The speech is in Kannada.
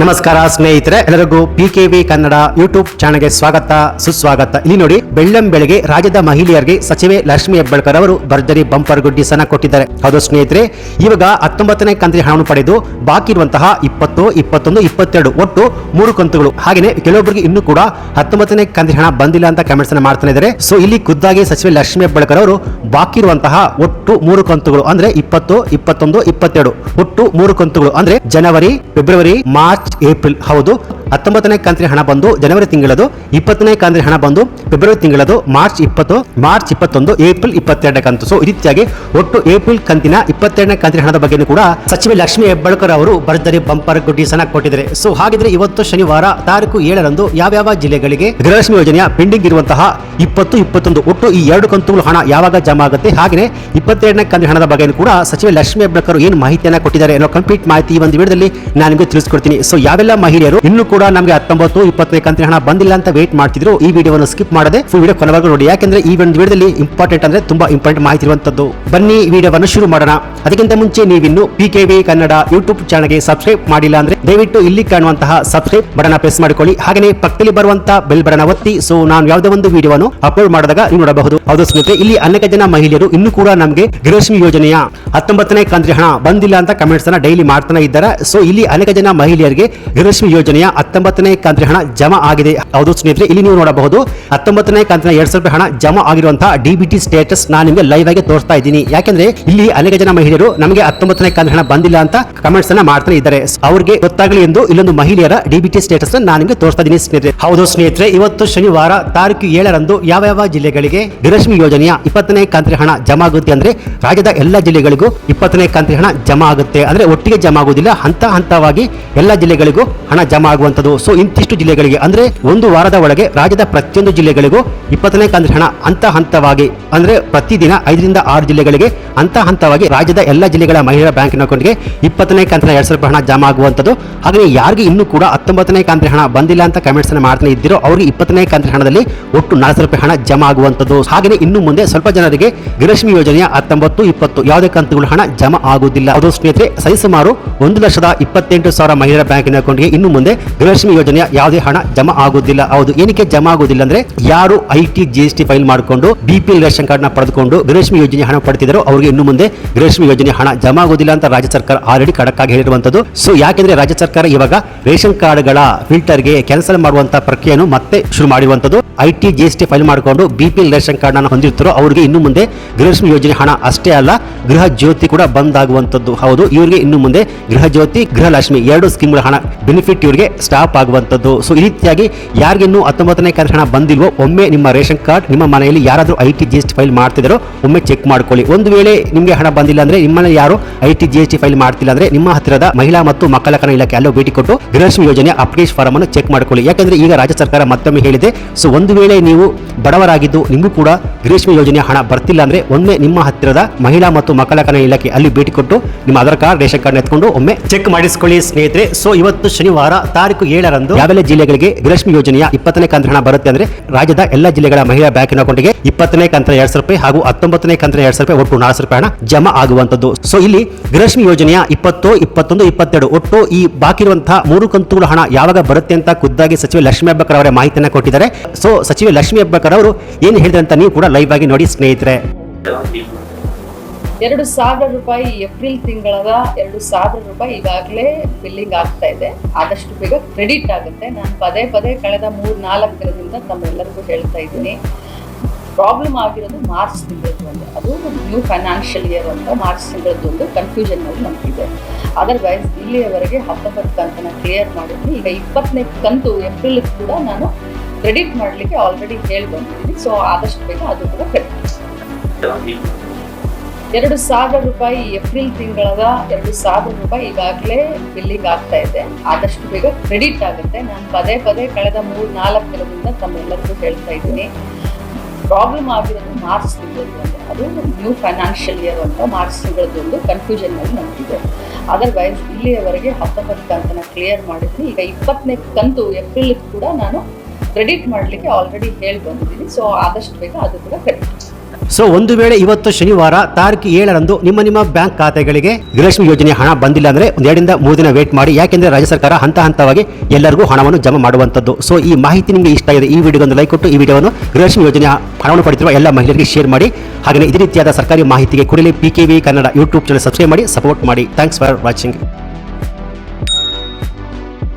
ನಮಸ್ಕಾರ ಸ್ನೇಹಿತರೆ, ಎಲ್ಲರಿಗೂ P K V Kannada YouTube ಚಾನಲ್ಗೆ ಸ್ವಾಗತ, ಸುಸ್ವಾಗತ. ಇಲ್ಲಿ ನೋಡಿ, ಬೆಳ್ಳಂ ಬೆಳಗ್ಗೆ ರಾಜ್ಯದ ಮಹಿಳೆಯರಿಗೆ ಸಚಿವೆ ಲಕ್ಷ್ಮಿ ಹೆಬ್ಬಾಳ್ಕರ್ ಅವರು ಭರ್ಜರಿ ಬಂಪರ್ ಗುಡ್ಡಿಸನ್ನ ಕೊಟ್ಟಿದ್ದಾರೆ. ಹೌದು ಸ್ನೇಹಿತರೆ, ಇವಾಗ ಹತ್ತೊಂಬತ್ತನೇ ಕಂತಿನ ಹಣವನ್ನು ಪಡೆದು ಬಾಕಿ ಇರುವಂತಹ ಇಪ್ಪತ್ತು, ಇಪ್ಪತ್ತೊಂದು, ಇಪ್ಪತ್ತೆರಡು, ಒಟ್ಟು ಮೂರು ಕಂತುಗಳು. ಹಾಗೆಯೇ ಕೆಲವೊಬ್ಬರಿಗೆ ಇನ್ನೂ ಕೂಡ ಹತ್ತೊಂಬತ್ತನೇ ಕಂತಿನ ಹಣ ಬಂದಿಲ್ಲ ಅಂತ ಕಮೆಂಟ್ಸ್ ಅನ್ನು ಮಾಡ್ತಾನೆ ಇದ್ದಾರೆ. ಸೊ ಇಲ್ಲಿ ಖುದ್ದಾಗಿ ಸಚಿವೆ ಲಕ್ಷ್ಮಿ ಹೆಬ್ಬಾಳ್ಕರ್ ಅವರು ಬಾಕಿ ಇರುವಂತಹ ಒಟ್ಟು ಮೂರು ಕಂತುಗಳು, ಅಂದ್ರೆ ಇಪ್ಪತ್ತು, ಇಪ್ಪತ್ತೊಂದು, ಇಪ್ಪತ್ತೆರಡು, ಒಟ್ಟು ಮೂರು ಕಂತುಗಳು, ಅಂದ್ರೆ ಜನವರಿ, ಫೆಬ್ರವರಿ, ಮಾರ್ಚ್ ಏಪ್ರಿಲ್ ಹೌದು. ಹತ್ತೊಂಬತ್ತನೇ ಕಂತಿನ ಹಣ ಬಂದು ಜನವರಿ ತಿಂಗಳದು, ಇಪ್ಪತ್ತನೇ ಕಂತಿನ ಹಣ ಬಂದು ಫೆಬ್ರವರಿ ತಿಂಗಳದು, ಮಾರ್ಚ್ ಇಪ್ಪತ್ತು, ಮಾರ್ಚ್ ಇಪ್ಪತ್ತೊಂದು, ಏಪ್ರಿಲ್ ಇಪ್ಪತ್ತೆರಡನೇ ಕಂತು. ಸೊ ಈ ರೀತಿಯಾಗಿ ಒಟ್ಟು ಏಪ್ರಿಲ್ ಕಂತಿನ ಇಪ್ಪತ್ತೆರಡನೇ ಕಂತಿನ ಹಣದ ಬಗ್ಗೆ ಕೂಡ ಸಚಿವೆ ಲಕ್ಷ್ಮಿ ಹೆಬ್ಬಾಳ್ಕರ್ ಅವರು ಭರ್ಜರಿ ಬಂಪರ್ ಗುಡ್ಡಿ ಅನ್ನ ಕೊಟ್ಟಿದ್ದಾರೆ. ಸೊ ಹಾಗಿದ್ರೆ ಇವತ್ತು ಶನಿವಾರ ತಾರೀಕು ಏಳರಂದು ಯಾವ್ಯಾವ ಜಿಲ್ಲೆಗಳಿಗೆ ಗೃಹಲಕ್ಷ್ಮಿ ಯೋಜನೆಯ ಪೆಂಡಿಂಗ್ ಇರುವಂತಹ ಇಪ್ಪತ್ತು, ಇಪ್ಪತ್ತೊಂದು ಒಟ್ಟು ಈ ಎರಡು ಕಂತುಗಳು ಹಣ ಯಾವಾಗ ಜಮಾ ಆಗುತ್ತೆ? ಹಾಗೆ ಇಪ್ಪತ್ತೆರಡನೇ ಕಂತಿನ ಹಣದ ಬಗ್ಗೆ ಕೂಡ ಸಚಿವೆ ಲಕ್ಷ್ಮಿ ಹೆಬ್ಬಾಳ್ಕರ್ ಏನು ಮಾಹಿತಿಯನ್ನ ಕೊಟ್ಟಿದ್ದಾರೆ ಅನ್ನೋ ಕಂಪ್ಲೀಟ್ ಮಾಹಿತಿ ಈ ಒಂದು ವಿಡಿಯೋದಲ್ಲಿ ನಾನು ನಿಮಗೆ ತಿಳಿಸ್ಕೊಡ್ತೀನಿ. ಸೊ ಯಾವೆಲ್ಲ ಮಹಿಳೆಯರು ಇನ್ನೂ ಕೂಡ ನಮಗೆ ಹತ್ತೊಂಬತ್ತು ಇಪ್ಪತ್ತು ಕಂತಿನ ಹಣ ಬಂದಿಲ್ಲ ಅಂತ ವೇಟ್ ಮಾಡ್ತಿದ್ರು. ಈ ವಿಡಿಯೋವನ್ನು ಸ್ಕಿಪ್ ಮಾಡದೆ ಫುಲ್ ವಿಡಿಯೋ ಕೊನೆವರೆಗೂ ನೋಡಿ. ಯಾಕಂದ್ರೆ ಈ ಒಂದು ವಿಡಿಯೋದಲ್ಲಿ ಇಂಪಾರ್ಟೆಂಟ್ ಅಂದ್ರೆ ತುಂಬಾ ಇಂಪಾರ್ಟೆಂಟ್ ಮಾಹಿತಿ ಇರುವಂತದ್ದು. ಬನ್ನಿ ವಿಡಿಯೋವನ್ನು ಶುರು ಮಾಡೋಣ. ಅದಕ್ಕಿಂತ ಮುಂಚೆ ನೀವಿನ್ನು P K V Kannada YouTube ಚಾನಲ್ಗೆ ಸಬ್ಸ್ಕ್ರೈಬ್ ಮಾಡಿಲ್ಲ ಅಂದ್ರೆ ದಯವಿಟ್ಟು ಇಲ್ಲಿ ಕಾಣುವಂತಹ ಸಬ್ಸ್ಕ್ರೈಬ್ ಬಟನ್ ಪ್ರೆಸ್ ಮಾಡಿಕೊಳ್ಳಿ. ಹಾಗೆ ಪಕ್ಕದಲ್ಲಿ ಬರುವಂತಹ ಬೆಲ್ ಬಟನ್ ಒತ್ತಿ. ಸೊ ನಾನು ಯಾವುದೇ ಒಂದು ವಿಡಿಯೋವನ್ನು ಅಪ್ಲೋಡ್ ಮಾಡಿದಾಗ ನೀವು ನೋಡಬಹುದು. ಹೌದು ಸ್ನೇಹಿತರೆ, ಇಲ್ಲಿ ಅನೇಕ ಜನ ಮಹಿಳೆಯರು ಇನ್ನು ಕೂಡ ನಮಗೆ ಗೃಹಲಕ್ಷ್ಮಿ ಯೋಜನೆಯ ಹತ್ತೊಂಬತ್ತನೇ ಕಂತ್ರಿ ಹಣ ಬಂದಿಲ್ಲ ಅಂತ ಕಮೆಂಟ್ಸ್ ಅನ್ನ ಡೈಲಿ ಮಾಡ್ತಾನೆ ಇದ್ದಾರೆ. ಸೊ ಇಲ್ಲಿ ಅನೇಕ ಜನ ಮಹಿಳೆಯರಿಗೆ ಗೃಹಲಕ್ಷ್ಮಿ ಯೋಜನೆಯ ಹತ್ತೊಂಬತ್ತನೇ ಕಂತಿನ ಹಣ ಜಮಾ ಆಗಿದೆ. ಹೌದು ಸ್ನೇಹಿತರೆ, ಇಲ್ಲಿ ನೀವು ನೋಡಬಹುದು ಹತ್ತೊಂಬತ್ತನೇ ಕಂತಿನ ಎರಡ್ ಸಾವಿರ ರೂಪಾಯಿ ಹಣ ಜಮಾ ಆಗಿರುವಂತಹ ಡಿಬಿಟಿ ಸ್ಟೇಟಸ್ ನಾನು ನಿಮಗೆ ಲೈವ್ ಆಗಿ ತೋರಿಸ್ತಾ ಇದ್ದೀನಿ. ಯಾಕಂದ್ರೆ ಇಲ್ಲಿ ಅನೇಕ ಜನ ಮಹಿಳೆಯರು ನಮಗೆ ಹತ್ತೊಂಬತ್ತನೇ ಕಂತಿನ ಹಣ ಬಂದಿಲ್ಲ ಅಂತ ಕಮೆಂಟ್ಸ್ ಅನ್ನ ಮಾಡ್ತಾ ಇದ್ದಾರೆ. ಅವ್ರಿಗೆ ಗೊತ್ತಾಗಲಿ ಎಂದು ಇಲ್ಲೊಂದು ಮಹಿಳೆಯರ ಡಿಬಿಟಿ ಸ್ಟೇಟಸ್ ನಾನು ನಿಮಗೆ ತೋರಿಸ್ತಾ ಇದ್ದೀನಿ ಸ್ನೇಹಿತರೆ. ಹೌದು ಸ್ನೇಹಿತರೆ, ಇವತ್ತು ಶನಿವಾರ ತಾರೀಕು ಏಳರಂದು ಯಾವ ಯಾವ ಜಿಲ್ಲೆಗಳಿಗೆ ಗೃಹಲಕ್ಷ್ಮಿ ಯೋಜನೆಯ ಇಪ್ಪತ್ತನೇ ಕಂತಿನ ಹಣ ಜಮಾ ಆಗುತ್ತೆ ಅಂದ್ರೆ ರಾಜ್ಯದ ಎಲ್ಲ ಜಿಲ್ಲೆಗಳಿಗೂ ಇಪ್ಪತ್ತನೇ ಕಂತಿನ ಹಣ ಜಮಾ ಆಗುತ್ತೆ. ಅಂದ್ರೆ ಒಟ್ಟಿಗೆ ಜಮಾ ಆಗುವುದಿಲ್ಲ, ಹಂತ ಹಂತವಾಗಿ ಎಲ್ಲ ಜಿಲ್ಲೆಗಳಿಗೂ ಹಣ ಜಮಾ ಆಗುವಂತದ್ದು ಸೊ ಇಂತಿಷ್ಟು ಜಿಲ್ಲೆಗಳಿಗೆ, ಅಂದ್ರೆ ಒಂದು ವಾರದ ಒಳಗೆ ರಾಜ್ಯದ ಪ್ರತಿಯೊಂದು ಜಿಲ್ಲೆಗಳಿಗೂ ಇಪ್ಪತ್ತನೇ ಕಂತಿನ ಹಣ ಹಂತ ಹಂತವಾಗಿ, ಅಂದ್ರೆ ಪ್ರತಿದಿನ ಐದರಿಂದ ಆರು ಜಿಲ್ಲೆಗಳಿಗೆ ಹಂತ ಹಂತವಾಗಿ ರಾಜ್ಯದ ಎಲ್ಲ ಜಿಲ್ಲೆಗಳ ಮಹಿಳಾ ಬ್ಯಾಂಕಿನ ಅಕೌಂಟ್ಗೆ ಇಪ್ಪತ್ತನೇ ಕಂತಿನ ಎರಡು ಸಾವಿರ ರೂಪಾಯಿ ಹಣ ಜಮಾ ಆಗುವಂತದ್ದು. ಹಾಗೆ ಯಾರಿಗೆ ಇನ್ನೂ ಕೂಡ ಹತ್ತೊಂಬತ್ತನೇ ಕಂತಿನ ಹಣ ಬಂದಿಲ್ಲ ಅಂತ ಕಮೆಂಟ್ಸ್ ಮಾಡ್ತಾನೆ ಇದ್ದಿರೋ, ಅವರಿಗೆ ಇಪ್ಪತ್ತನೇ ಕಂತಿನ ಹಣದಲ್ಲಿ ಒಟ್ಟು ನಾಲ್ಕು ಸಾವಿರ ರೂಪಾಯಿ ಹಣ ಜಮಾ ಆಗುವಂತದ್ದು. ಹಾಗೆ ಇನ್ನು ಮುಂದೆ ಸ್ವಲ್ಪ ಜನರಿಗೆ ಗೃಹಲಕ್ಷ್ಮಿ ಯೋಜನೆಯ ಹತ್ತೊಂಬತ್ತು, ಇಪ್ಪತ್ತು ಯಾವುದೇ ಕಂತುಗಳು ಹಣ ಜಮಾ ಆಗುವುದಿಲ್ಲ. ಅದು ಸ್ನೇಹಿತರೆ, ಸರಿಸುಮಾರು ಒಂದು ಲಕ್ಷದ ಇಪ್ಪತ್ತೆಂಟು ಸಾವಿರ ಮಹಿಳಾ ಬ್ಯಾಂಕಿನ ಅಕೌಂಟ್ಗೆ ಇನ್ನು ಮುಂದೆ ಗೃಹಲಕ್ಷ್ಮಿ ಯೋಜನೆಯ ಯಾವುದೇ ಹಣ ಜಮಾ ಆಗುವುದಿಲ್ಲ. ಹೌದು, ಏನಕ್ಕೆ ಜಮಾ ಆಗುದಿಲ್ಲ ಅಂದ್ರೆ ಯಾರು I T G S T file ಮಾಡಿಕೊಂಡು ಬಿ ಪಿ ಎಲ್ ರೇಷನ್ ಕಾರ್ಡ್ನ ಪಡೆದುಕೊಂಡು ಗೃಹಲಕ್ಷ್ಮಿ ಯೋಜನೆ ಹಣ ಪಡೆದಿದ್ರು ಅವರಿಗೆ ಇನ್ನು ಮುಂದೆ ಗೃಹಲಕ್ಷ್ಮಿ ಯೋಜನೆ ಹಣ ಜಮಾ ಆಗುವುದಿಲ್ಲ ಅಂತ ರಾಜ್ಯ ಸರ್ಕಾರ ಆಲ್ರೆಡಿ ಖಡಕ್ ಆಗಿ ಹೇಳಿರುವಂತದ್ದು ಸೊ ಯಾಕೆಂದ್ರೆ ರಾಜ್ಯ ಸರ್ಕಾರ ಇವಾಗ ರೇಷನ್ ಕಾರ್ಡ್ಗಳ ಫಿಲ್ಟರ್ಗೆ ಕ್ಯಾನ್ಸಲ್ ಮಾಡುವಂತ ಪ್ರಕ್ರಿಯೆಯನ್ನು ಮತ್ತೆ ಶುರು ಮಾಡಿರುವಂತದ್ದು I T G S T file ಮಾಡಿಕೊಂಡು B P L ration card ಅನ್ನು ಹೊಂದಿರ್ತಾರೋ ಅವರಿಗೆ ಇನ್ನು ಮುಂದೆ ಗೃಹಲಕ್ಷ್ಮಿ ಯೋಜನೆ ಹಣ ಅಷ್ಟೇ ಅಲ್ಲ, ಗೃಹ ಜ್ಯೋತಿ ಕೂಡ ಬಂದ್ ಆಗುವಂತದ್ದು ಹೌದು, ಇವರಿಗೆ ಇನ್ನು ಮುಂದೆ ಗೃಹ ಜ್ಯೋತಿ, ಗೃಹಲಕ್ಷ್ಮಿ ಎರಡು ಸ್ಕೀಮ್ಗಳ ಹಣ ಬೆನಿಫಿಟ್ ಇವರಿಗೆ ಸ್ಟಾಪ್ ಆಗುವಂತದ್ದು ಸೊ ಈ ರೀತಿಯಾಗಿ ಯಾರಿಗಿನ್ನೂ ಹತ್ತೊಂಬತ್ತನೇ ಕಾರ್ಯ ಹಣ ಬಂದಿಲ್ವೋ, ಒಮ್ಮೆ ನಿಮ್ಮ ರೇಷನ್ ಕಾರ್ಡ್ ನಿಮ್ಮ ಮನೆಯಲ್ಲಿ ಯಾರಾದರೂ I T G S T file ಮಾಡ್ತಿದ್ದಾರೋ ಒಮ್ಮೆ ಚೆಕ್ ಮಾಡ್ಕೊಳ್ಳಿ. ಒಂದು ವೇಳೆ ನಿಮಗೆ ಹಣ ಬಂದಿಲ್ಲ ಅಂದ್ರೆ ನಿಮ್ಮಲ್ಲಿ ಯಾರು I T G S T file ಮಾಡ್ತಿಲ್ಲ ಅಂದ್ರೆ ನಿಮ್ಮ ಹತ್ತಿರದ ಮಹಿಳಾ ಮತ್ತು ಮಕ್ಕಳ ಕಲ್ಯಾಣ ಇಲಾಖೆ ಅಲ್ಲೋ ಭೇಟಿ ಕೊಟ್ಟು ಗೃಹಲಕ್ಷ್ಮಿ ಯೋಜನೆ ಅಪ್ಡೇಟ್ ಫಾರಂ ಅನ್ನು ಚೆಕ್ ಮಾಡ್ಕೊಳ್ಳಿ. ಯಾಕಂದ್ರೆ ಈಗ ರಾಜ್ಯ ಸರ್ಕಾರ ಮತ್ತೊಮ್ಮೆ ಹೇಳಿದೆ ಸೊ ಒಂದು ವೇಳೆ ನೀವು ಬಡವರಾಗಿದ್ದು, ನಿಮಗೂ ಕೂಡ ಗ್ರೀಷ್ಮ ಯೋಜನೆ ಹಣ ಬರ್ತಿಲ್ಲ ಅಂದ್ರೆ ಒಮ್ಮೆ ನಿಮ್ಮ ಹತ್ತಿರದ ಮಹಿಳಾ ಮತ್ತು ಮಕ್ಕಳ ಕಲ್ಯಾಣ ಇಲಾಖೆ ಅಲ್ಲಿ ಭೇಟಿ ಕೊಟ್ಟು ನಿಮ್ಮ ಆಧಾರ್ ಕಾರ್ಡ್, ರೇಷನ್ ಕಾರ್ಡ್ ಎತ್ಕೊಂಡು ಒಮ್ಮೆ ಚೆಕ್ ಮಾಡಿಸ್ಕೊಳ್ಳಿ ಸ್ನೇಹಿತರೆ. ಸೊ ಇವತ್ತು ಶನಿವಾರ ತಾರೀಕು ಏಳರಂದು ಯಾವೆಲ್ಲ ಜಿಲ್ಲೆಗಳಿಗೆ ಗ್ರೀಷ್ಮ ಯೋಜನೆಯ ಇಪ್ಪತ್ತನೇ ಕಂತ್ರ ಹಣ ಬರುತ್ತೆ ಅಂದ್ರೆ ರಾಜ್ಯದ ಎಲ್ಲ ಜಿಲ್ಲೆಗಳ ಮಹಿಳಾ ಬ್ಯಾಂಕಿನ ಅಕೌಂಟ್ಗೆ ಇಪ್ಪತ್ತನೇ ಕಂತ್ರ ಎರಡ್ ಸಾವಿರ ರೂಪಾಯಿ ಹಾಗೂ ಹತ್ತೊಂಬತ್ತನೇ ಕಂತ್ರ ಎರಡ್ ಸಾವಿರ ರೂಪಾಯಿ ಒಟ್ಟು ನಾಲ್ಕು ರೂಪಾಯಿ ಹಣ ಜಮಾ ಆಗುವಂತದ್ದು ಸೊ ಇಲ್ಲಿ ಗ್ರೀಷ್ಮ ಯೋಜನೆಯ ಇಪ್ಪತ್ತು, ಇಪ್ಪತ್ತೊಂದು, ಇಪ್ಪತ್ತೆರಡು ಒಟ್ಟು ಈ ಬಾಕಿ ಇರುವಂತಹ ಮೂರು ಕಂತುಗಳ ಹಣ ಯಾವಾಗ ಬರುತ್ತೆ ಅಂತ ಖುದ್ದಾಗಿ ಸಚಿವ ಲಕ್ಷ್ಮೀ ಹೆಬ್ಬಾಳ್ಕರ್ ಅವರ ಮಾಹಿತಿಯನ್ನು ಕೊಟ್ಟಿದ್ದಾರೆ. ಸೊ ಸಚಿವ ಲಕ್ಷ್ಮಿ ಹೆಬ್ಬಾಳ್ಕರ್ ಅವರು ಏನು ಅಂತ ನೀವು ಕೂಡ ಲೈವ್ ಆಗಿ ನೋಡಿ ಸ್ನೇಹಿತರೆ. ಎರಡು ಸಾವಿರ ರೂಪಾಯಿ ಏಪ್ರಿಲ್ ತಿಂಗಳದ ಎರಡು ಸಾವಿರ ರೂಪಾಯಿ ಈಗಾಗಲೇ ಬಿಲ್ಲಿಂಗ್ ಆಗ್ತಾ ಇದೆ. ಆದಷ್ಟು ಬೇಗ ಕ್ರೆಡಿಟ್ ಆಗುತ್ತೆ. ನಾನು ಪದೇ ಪದೇ ಕಳೆದ ಮೂರು ನಾಲ್ಕು ದಿನದಿಂದ ತಮ್ಮೆಲ್ಲರಿಗೂ ಹೇಳ್ತಾ ಇದ್ದೀನಿ. ಪ್ರಾಬ್ಲಮ್ ಆಗಿರೋದು ಮಾರ್ಚ್ ತಿಂಗಳದ್ದು ಒಂದು. ಅದು ನ್ಯೂ ಫೈನಾನ್ಷಿಯಲ್ ಇಯರ್ ಅಂತ ಮಾರ್ಚ್ ತಿಂಗಳದ್ದು ಒಂದು ಕನ್ಫ್ಯೂಷನ್ ಅಲ್ಲಿ ನಮಗಿದೆ. ಅದರ್ವೈಸ್ ಇಲ್ಲಿಯವರೆಗೆ ಹತ್ತೊಂಬತ್ತು ಕಂತನ ಕ್ಲಿಯರ್ ಮಾಡಿದ್ವಿ. ಈಗ ಇಪ್ಪತ್ತನೇ ಕಂತು ಏಪ್ರಿಲ್ ಕೂಡ ನಾನು ಕ್ರೆಡಿಟ್ ಮಾಡಲಿಕ್ಕೆ ಆಲ್ರೆಡಿ ಹೇಳಿ ಬಂದಿದ್ದೀನಿ ಸೊ ಆದಷ್ಟು ಬೇಗ ಅದು ಕೂಡ ಕ್ರೆಡಿಟ್ ಎರಡು ಸಾವಿರ ರೂಪಾಯಿ ಏಪ್ರಿಲ್ ತಿಂಗಳದ ಎರಡು ಸಾವಿರ ರೂಪಾಯಿ ಈಗಾಗಲೇ ಬಿಲ್ಲಿಂಗ್ ಆಗ್ತಾ ಇದೆ. ಆದಷ್ಟು ಬೇಗ ಕ್ರೆಡಿಟ್ ಆಗುತ್ತೆ. ನಾನು ಪದೇ ಪದೇ ಕಳೆದ ಮೂರು, ನಾಲ್ಕು ದಿನದಿಂದ ತಮ್ಮೆಲ್ಲರಿಗೂ ಹೇಳ್ತಾ ಇದ್ದೀನಿ. ಪ್ರಾಬ್ಲಮ್ ಆಗಿರೋದು ಮಾರ್ಚ್ ತಿಂಗಳದ್ದು ಅದು ನ್ಯೂ ಫೈನಾನ್ಷಿಯಲ್ ಇಯರ್ ಅಂತ ಮಾರ್ಚ್ ತಿಂಗಳದ್ದು ಒಂದು ಕನ್ಫ್ಯೂಷನ್ ಅಲ್ಲಿ ನಮಗಿದೆ. ಅದರ್ವೈಸ್ ಇಲ್ಲಿಯವರೆಗೆ ಹತ್ತೊಂಬತ್ತು ಕಂತನ ಕ್ಲಿಯರ್ ಮಾಡಿದ್ದೀನಿ. ಈಗ ಇಪ್ಪತ್ತನೇ ಕಂತು ಏಪ್ರಿಲ್ ಕೂಡ ನಾನು ಕ್ರೆಡಿಟ್ ಮಾಡಲಿಕ್ಕೆ ಆಲ್ರೆಡಿ ಹೇಳಿ ಬಂದಿದ್ದೀನಿ. ಸೊ ಆದಷ್ಟು ಬೇಗ ಅದು ಕೂಡ ಕ್ರೆಡಿಟ್ ಸೊ ಒಂದು ವೇಳೆ ಇವತ್ತು ಶನಿವಾರ ತಾರೀಕು ಏಳರಂದು ನಿಮ್ಮ ನಿಮ್ಮ ಬ್ಯಾಂಕ್ ಖಾತೆಗಳಿಗೆ ಗೃಹಲಕ್ಷ್ಮಿ ಯೋಜನೆ ಹಣ ಬಂದಿಲ್ಲ ಅಂದ್ರೆ ಒಂದು ಎರಡರಿಂದ ಮೂರು ದಿನ ವೇಟ್ ಮಾಡಿ. ಯಾಕೆಂದ್ರೆ ರಾಜ್ಯ ಸರ್ಕಾರ ಹಂತ ಹಂತವಾಗಿ ಎಲ್ಲರಿಗೂ ಹಣವನ್ನು ಜಮಾ ಮಾಡುವಂತದ್ದು ಸೊ ಈ ಮಾಹಿತಿ ನಿಮಗೆ ಇಷ್ಟ ಇದೆ ಈ ವಿಡಿಯೋಗೊಂದು ಲೈಕ್ ಕೊಟ್ಟು ಈ ವಿಡಿಯೋವನ್ನು ಗೃಹಲಕ್ಷ್ಮಿ ಯೋಜನೆ ಹಣವನ್ನು ಪಡೆದಿರುವ ಎಲ್ಲ ಮಹಿಳೆಯರಿಗೆ ಶೇರ್ ಮಾಡಿ. ಹಾಗೆಯೇ ಇದೇ ರೀತಿಯಾದ ಸರ್ಕಾರಿ ಮಾಹಿತಿಗೆ ಕುರಿಲಿ P K V Kannada YouTube channel subscribe ಮಾಡಿ ಸಪೋರ್ಟ್ ಮಾಡಿ. Thanks for watching